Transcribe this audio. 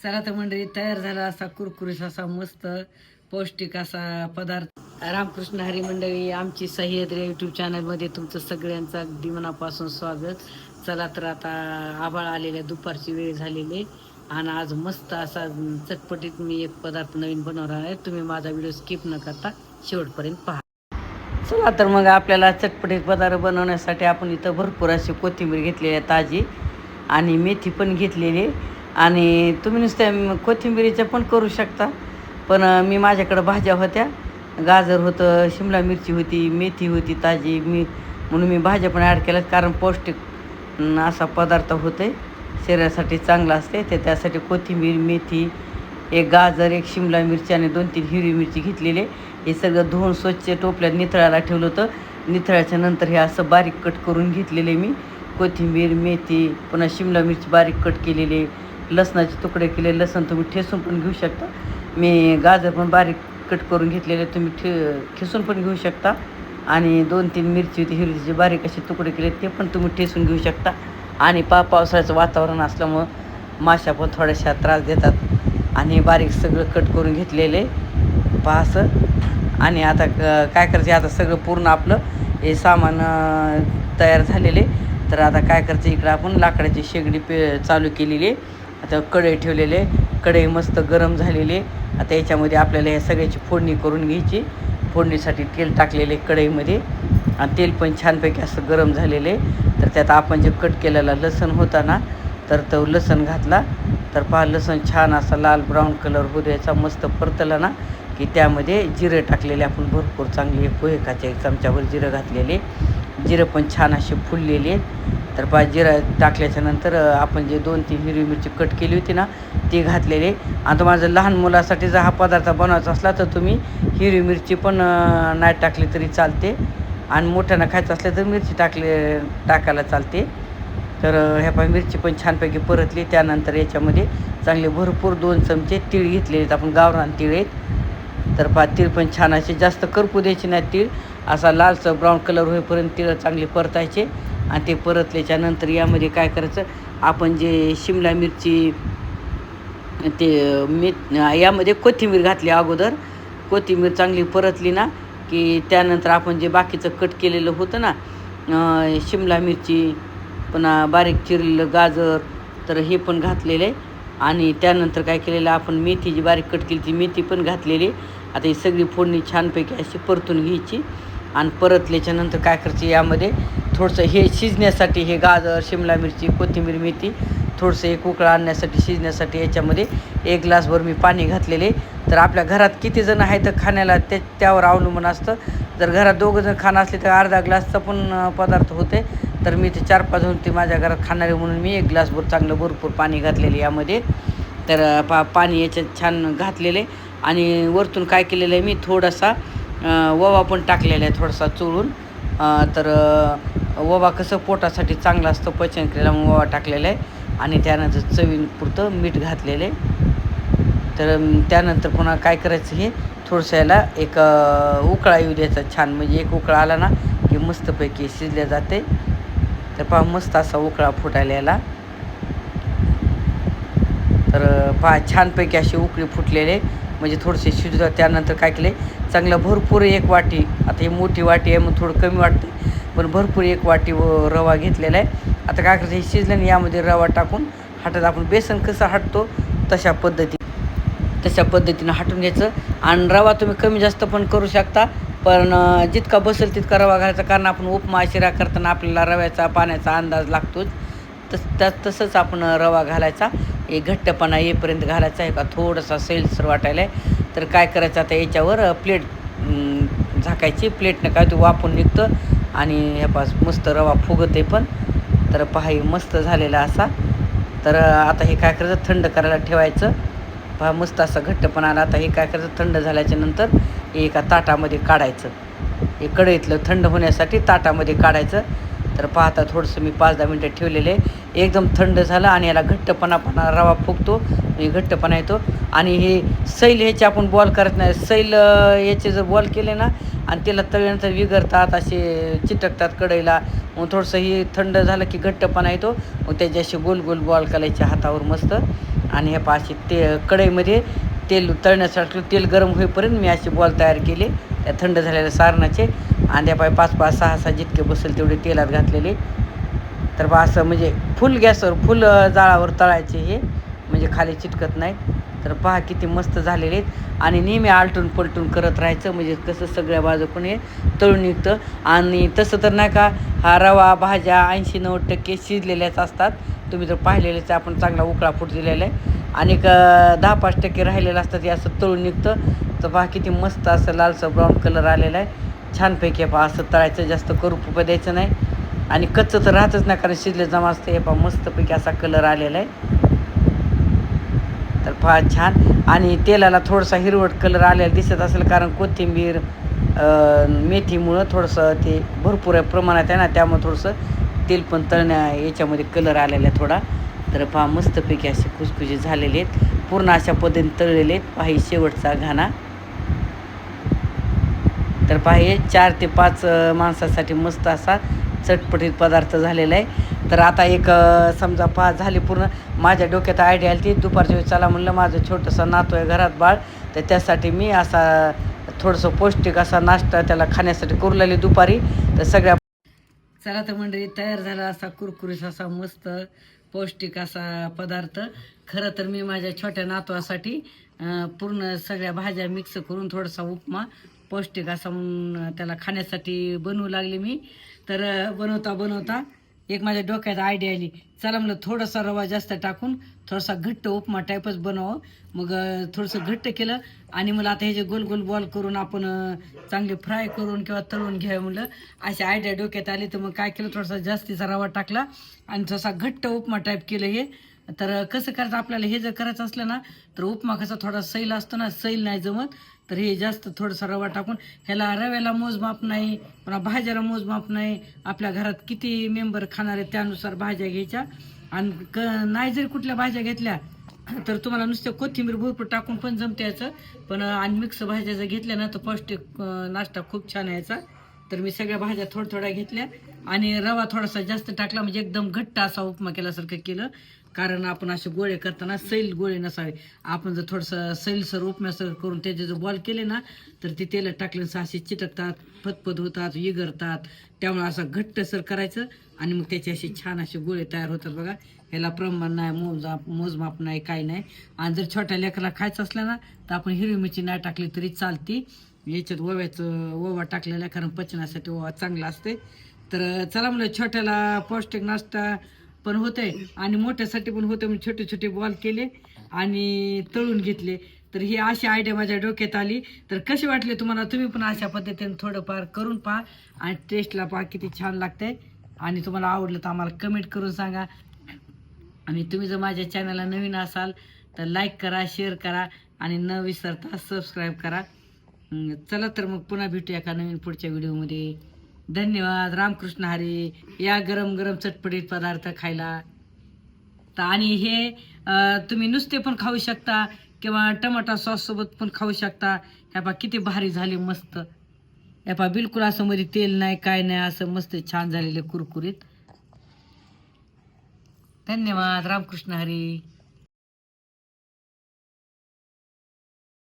चला तर मंडळी तयार झाला असा कुरकुरीत असा मस्त पौष्टिक असा पदार्थ. रामकृष्ण हरी मंडळी आमची सह्याद्री यूट्यूब चॅनलमध्ये तुमचं सगळ्यांचं अगदी मनापासून स्वागत. चला तर आता आभाळ आलेल्या दुपारची वेळ झालेली आणि आज मस्त असा चटपटीत मी एक पदार्थ नवीन बनवणार आहे. तुम्ही माझा व्हिडिओ स्किप न करता शेवटपर्यंत पहा. चला तर मग आपल्याला चटपटीत पदार्थ बनवण्यासाठी आपण इथं भरपूर अशी कोथिंबीर घेतलेली आहे ताजी आणि मेथी पण घेतलेली आहे. आणि तुम्ही नुसत्या कोथिंबिरीच्या पण करू शकता. पण मी माझ्याकडं भाज्या होत्या. गाजर होतं शिमला मिरची होती मेथी होती ताजी. मी म्हणून मी भाज्या पण ॲड केल्यात. कारण पौष्टिक असा पदार्थ होते शरीरासाठी चांगला असते ते त्यासाठी कोथिंबीर मेथी एक गाजर एक शिमला मिरची आणि दोन तीन हिरवी मिरची घेतलेली. हे सगळं धुवून स्वच्छ टोपल्यात निथळायला ठेवलं होतं. निथळाच्या नंतर हे असं बारीक कट करून घेतलेले मी. कोथिंबीर मेथी पुन्हा शिमला मिरची बारीक कट केलेली. लसणाचे तुकडे केले लसण तुम्ही ठेसून पण घेऊ शकता. मी गाजर पण बारीक कट करून घेतलेले तुम्ही ठे ठेसून पण घेऊ शकता. आणि दोन तीन मिरची होती हिरवीचे बारीक असे तुकडे केले ते पण तुम्ही ठेसून घेऊ शकता. आणि पा पावसाळ्याचं वातावरण असल्यामुळं माशा पण थोड्याशा त्रास देतात. आणि बारीक सगळं कट करून घेतलेले पहा असं. आणि आता क- काय करायचं आता सगळं पूर्ण आपलं हे सामान तयार झालेले. तर आता काय करायचं इकडं आपण लाकडाची शेगडी पे चालू केलेली आहे. आता कढई ठेवलेले कढई मस्त गरम झालेली आहे. आता याच्यामध्ये आपल्याला या सगळ्याची फोडणी करून घ्यायची. फोडणीसाठी तेल टाकलेले कढईमध्ये. आणि तेल पण छानपैकी असं गरम झालेले तर त्यात आपण जे कट केलेला लसण होता ना तर तो लसण घातला. तर पहा लसण छान असा लाल ब्राऊन कलर होऊ द्यायचा मस्त परतला ना की त्यामध्ये जिरे टाकलेले आपण भरपूर चांगले पोहेकाचे एक चमच्यावर जिरं घातलेले. जिरं पण छान असे फुललेले तर बा जिरा टाकल्याच्या नंतर आपण जे दोन तीन हिरवी मिरची कट केली होती ना ती घातलेली. आता माझं लहान मुलासाठी जर हा पदार्थ बनवायचा असला तर तुम्ही हिरवी मिरची पण नाही टाकली तरी चालते. आणि मोठ्यांना खायचं असलं तर मिरची टाकले टाकायला चालते. तर ह्या पाय मिरची पण छानपैकी परतली. त्यानंतर याच्यामध्ये चांगले भरपूर दोन चमचे तीळ घेतलेले आहेत. आपण गावरान तीळ आहेत. तर पा तीळ पण छान असे जास्त करपू द्यायचे नाही तीळ. असा लालचं ब्राऊन कलर होईपर्यंत तीळ चांगले परतायचे. आणि ते परतल्याच्या नंतर यामध्ये काय करायचं? आपण जे शिमला मिरची ते मी यामध्ये कोथिंबीर घातली अगोदर. कोथिंबीर चांगली परतली ना की त्यानंतर आपण जे बाकीचं कट केलेलं होतं ना शिमला मिरची पुन्हा बारीक चिरलेलं गाजर तर हे पण घातलेलं आहे. आणि त्यानंतर काय केलेलं आपण मेथी जी बारीक कट केली ती मेथी पण घातलेली आता ही सगळी फोडणी छानपैकी अशी परतून घ्यायची. आणि परतल्याच्यानंतर काय करायची यामध्ये थोडंसं हे शिजण्यासाठी हे गाजर शिमला मिरची कोथिंबीर मेथी थोडंसं एक उकळा आणण्यासाठी शिजण्यासाठी याच्यामध्ये एक ग्लासभर मी पाणी घातलेले. तर आपल्या घरात किती जण आहेत तर खाण्याला ते त्यावर अवलंबून असतं. जर घरात दोघं जण खाणं असले तर अर्धा ग्लासचा पण पदार्थ होते. तर मी ते चार पाच जण ते माझ्या घरात खाणारे म्हणून मी एक ग्लासभर चांगलं भरपूर पाणी घातलेले यामध्ये. तर पा पाणी याच्यात छान घातलेले. आणि वरतून काय केलेलं आहे मी थोडासा ओवा पण टाकलेला आहे थोडासा चोळून. तर ओवा कसं पोटासाठी चांगला असतो पचनक्रियेला मग ओवा टाकलेला आहे. आणि त्यानंतर चवीपुरतं मीठ घातलेलं आहे. तर त्यानंतर पुन्हा काय करायचं हे? थोडंसं याला एक उकळा येऊ द्यायचा छान. म्हणजे एक उकळा आला ना की मस्तपैकी शिजल्या जाते. तर पहा मस्त असा उकळा फुटायला याला. तर पहा छानपैकी अशी उकळी फुटलेले म्हणजे थोडेसे शिजू त्यानंतर काय केले चांगलं भरपूर एक वाटी आता ही मोठी वाटी आहे मग थोडं कमी वाटते पण भरपूर एक वाटी व रवा घेतलेला आहे. आता काय करायचं हे शिजलं यामध्ये रवा टाकून हातात आपण बेसन कसं हटतो तशा पद्धती तशा पद्धतीनं हटून घ्यायचं. आणि रवा तुम्ही कमी जास्त पण करू शकता पण जितका बसेल तितका रवा घालायचा. कारण आपण उपमा शिरा करताना आपल्याला रव्याचा पाण्याचा अंदाज लागतोच. तस त्या तसंच आपण रवा घालायचा. एक घट्टपणा येईपर्यंत घालायचा आहे का? थोडासा सैलसर वाटायला आहे. तर काय करायचं आता याच्यावर प्लेट झाकायची. प्लेटनं काय ते वापून निघतं आणि ह्यापास मस्त रवा फुगते पण. तर पहा मस्त झालेला असा. तर आता हे काय करायचं? थंड करायला ठेवायचं. पहा मस्त असा घट्टपणा आला. आता हे काय करायचं? थंड झाल्याच्यानंतर हे एका ताटामध्ये काढायचं. हे कढईतलं थंड होण्यासाठी ताटामध्ये काढायचं. तर पाहता थोडंसं मी पाच दहा मिनटं ठेवलेले. एकदम थंड झालं आणि याला घट्टपणापणा रवा फुगतो म्हणजे घट्टपणा येतो. आणि हे सैल ह्याचे आपण बॉल करत नाही. सैल याचे जर बॉल केले ना आणि त्याला तव्यानंतर विगरतात असे चिटकतात कढईला. मग थोडंसं हे थंड झालं की घट्टपणा येतो. मग त्याचे असे गोल गोल बॉल करायचे हातावर मस्त. आणि हे पाशी ते कढईमध्ये तेल तळण्यासाठी तेल गरम होईपर्यंत मी असे बॉल तयार केले. त्या थंड झालेल्या सारणाचे. अंड्या पाय पाच पाच सहा सहा जितके बसेल तेवढे तेलात घातलेले. तर बा असं म्हणजे फुल गॅसवर फुल जाळावर तळायचे हे म्हणजे खाली चिटकत नाही तर पहा किती मस्त झालेले आहेत. आणि नेहमी आलटून पलटून करत राहायचं म्हणजे कसं सगळ्या बाजूकडून हे तळून निघतं. आणि तसं तर नाही का हा रवा भाज्या ऐंशी नव्वद टक्के शिजलेल्याच असतात. तुम्ही जर पाहिलेलेच आपण चांगला उकळा फुट दिलेला आहे. आणि एक दहा पाच टक्के राहिलेलं असतं ते असं तळून निघतं. तर पहा किती मस्त असं लालसं ब्राऊन कलर आलेला आहे. छानपैकी पहा असं तळायचं जास्त करू द्यायचं नाही. आणि कच्चं तर राहतच नाही कारण शिजले जमा असतं. हे पहा मस्तपैकी असा कलर आलेला आहे. तर पहा छान. आणि तेलाला थोडासा हिरवट कलर आलेला दिसत असेल कारण कोथिंबीर मेथीमुळं थोडंसं ते भरपूर आहे प्रमाणात आहे ना त्यामुळे थोडंसं तेल पण तळण्या याच्यामध्ये कलर आलेला आहे थोडा. तर पहा मस्तपैकी असे खुसखुशीत झालेले आहेत. पूर्ण अशा पद्धतीने तळलेले आहेत. पहा शेवटचा घाणा. तर पाहिजे. चार ते पाच माणसासाठी मस्त असा चटपटीत पदार्थ झालेला आहे. तर आता एक समजा पाच झाली पूर्ण माझ्या डोक्यात आयडिया आली ती. दुपारच्या वेळी चला म्हणलं माझं छोटंसं नातू आहे घरात बाळ. तर त्यासाठी मी असा थोडंसं पौष्टिक असा नाश्ता त्याला खाण्यासाठी करू लागली दुपारी. तर सगळ्या चला तर मंडळी तयार झाला असा कुरकुरीस असा मस्त पौष्टिक असा पदार्थ. खरं तर मी माझ्या छोट्या नातवासाठी पूर्ण सगळ्या भाज्या मिक्स करून थोडासा उपमा पौष्टिक असा म्हणून त्याला खाण्यासाठी बनवू लागले मी. तर बनवता बनवता एक माझ्या डोक्यात आयडिया आली. चला म्हणलं थोडासा रवा जास्त टाकून थोडासा घट्ट उपमा टाईपच बनवावं. मग थोडंसं घट्ट केलं आणि मला आता हे जे गोल गोल बॉल करून आपण चांगले फ्राय करून किंवा तळून घ्यावं म्हणलं अशी आयडिया डोक्यात आली. तर मग काय केलं थोडासा जास्तीचा रवा टाकला आणि थोडासा घट्ट उपमा टाईप केलं हे. तर कसं करायचं आपल्याला हे जर करायचं असलं ना तर उपमा कसा थोडा सैल असतो ना सैल नाही जमत. तर हे जास्त थोडंसं रवा टाकून ह्याला रव्याला मोजमाप नाही पुन्हा भाज्याला मोजमाप नाही. आपल्या घरात किती मेंबर खाणार आहेत त्यानुसार भाज्या घ्यायच्या. आणि क नाही जरी कुठल्या भाज्या घेतल्या तर तुम्हाला नुसतं कोथिंबीर भरपूर टाकून पण जमते याचं. पण आणि मिक्स भाज्या जर घेतल्या ना तर पौष्टिक नाश्ता खूप छान यायचा तर मी सगळ्या भाज्या थोड्या थोड्या घेतल्या. आणि रवा थोडासा जास्त टाकला म्हणजे एकदम घट्ट असा उपमा केल्यासारखं केलं. कारण आपण असे गोळे करताना सैल गोळे नसावे. आपण जर थोडंसं सैलसर उपम्यासर करून त्याचे जर बॉल केले ना तर ते तेलात टाकल्यानंतर असे चिटकतात फतफत होतात इगरतात. त्यामुळे असं घट्टसर करायचं आणि मग त्याचे असे छान असे गोळे तयार होतात बघा. ह्याला प्रमाण नाही मोजमाप मोजमाप नाही काय नाही. आणि जर छोट्या लेकराला खायचं असलं ना तर आपण हिरवी मिरची नाही टाकली तरी चालती. याच्यात ओव्याचं ओवा टाकलेला आहे कारण पचनासाठी ओवा चांगला असते. तर चला म्हणलं छोट्याला पौष्टिक नाश्ता पण होतंय आणि मोठ्यासाठी पण होतं म्हणून छोटे छोटे बॉल केले आणि तळून घेतले. तर ही अशी आयडिया माझ्या डोक्यात आली. तर कसे वाटले तुम्हाला? तुम्ही पण अशा पद्धतीने थोडंफार करून पहा आणि टेस्टला पहा किती छान लागतंय. आणि तुम्हाला आवडलं तर आम्हाला कमेंट करून सांगा. आणि तुम्ही जर माझ्या चॅनलला नवीन असाल तर लाईक करा शेअर करा आणि न विसरता सबस्क्राईब करा. चला तर मग पुन्हा भेटूया का नवीन पुढच्या व्हिडिओमध्ये धन्यवाद रामकृष्ण हरी. या गरम गरम चटपटीत पदार्थ खायला. तर आणि हे तुम्ही नुसते पण खाऊ शकता किंवा टमाटा सॉससोबत पण खाऊ शकता. ह्या पा किती भारी झाले मस्त. या पा बिलकुल असं मध्ये तेल नाही काय नाही असं मस्त छान झालेले कुरकुरीत. धन्यवाद रामकृष्ण हरी.